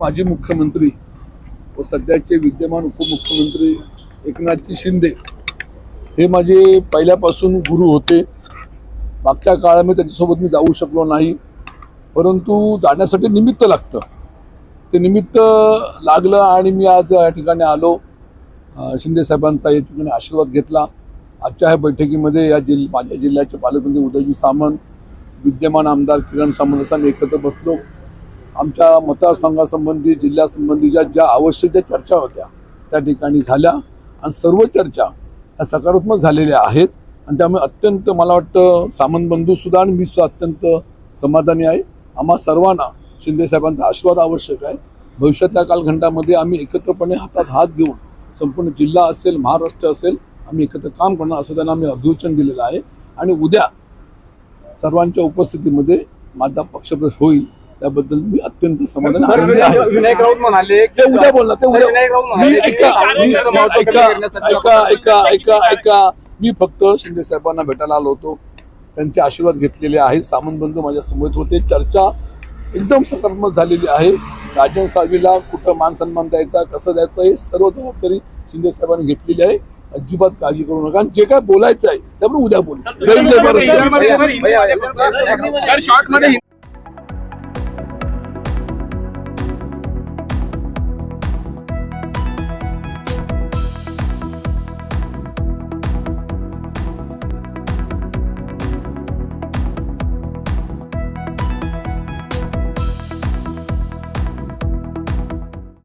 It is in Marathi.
माजी मुख्यमंत्री व सध्याचे विद्यमान उपमुख्यमंत्री एकनाथजी शिंदे हे माझे पहिल्यापासून गुरु होते. मागच्या काळामध्ये त्यांच्यासोबत मी जाऊ शकलो नाही. परंतु जाण्यासाठी निमित्त लागतं. ते निमित्त लागलं आणि मी आज या ठिकाणी आलो. शिंदे साहेबांचा या ठिकाणी आशीर्वाद घेतला. आजच्या ह्या बैठकीमध्ये या जिल्ह माझ्या जिल्ह्याचे पालकमंत्री उदयजी सामंत विद्यमान आमदार किरण सामंत असं आम्ही एकत्र बसलो. आमच्या मतदारसंघासंबंधी जिल्ह्यासंबंधीच्या ज्या आवश्यक ज्या चर्चा होत्या त्या ठिकाणी झाल्या. आणि सर्व चर्चा ह्या सकारात्मक झालेल्या आहेत. आणि त्यामुळे अत्यंत मला वाटतं सामंत बंधूसुद्धा आणि मी सुद्धा अत्यंत समाधानी आहे. आम्हा सर्वांना शिंदेसाहेबांचा आशीर्वाद आवश्यक आहे. भविष्यातल्या कालखंडामध्ये आम्ही एकत्रपणे हातात हात घेऊन संपूर्ण जिल्हा असेल महाराष्ट्र असेल आम्ही एकत्र काम करणार असं त्यांना आम्ही अभिवचन दिलेलं आहे. आणि उद्या सर्वांच्या उपस्थितीमध्ये माझा पक्षप्रवेश होईल. त्याबद्दल मी अत्यंत समाधानी सर, आनंदी आहे विनायक राऊत म्हणाले ते उद्या बोलणार ते उद्या मी ऐका मी काँग्रेसचं महत्त्व कमी ऐका करण्यासाठी ऐका ऐका ऐका ऐका मी फक्त शिंदे साहेबांना भेटायला आलो होतो त्यांचे आशीर्वाद घेतलेले आहेत सामंत बंधू माझ्यासमोर होते चर्चा एकदम सकारात्मक झालेली आहे राजन साहेबीला कुठं मान सन्मान द्यायचा कसं द्यायचं हे सर्व जबाबदारी शिंदे साहेबांनी घेतलेली आहे अजिबात काळजी करू नका आणि जे काय बोलायचं आहे त्यामुळे उद्या बोलू शॉर्टमध्ये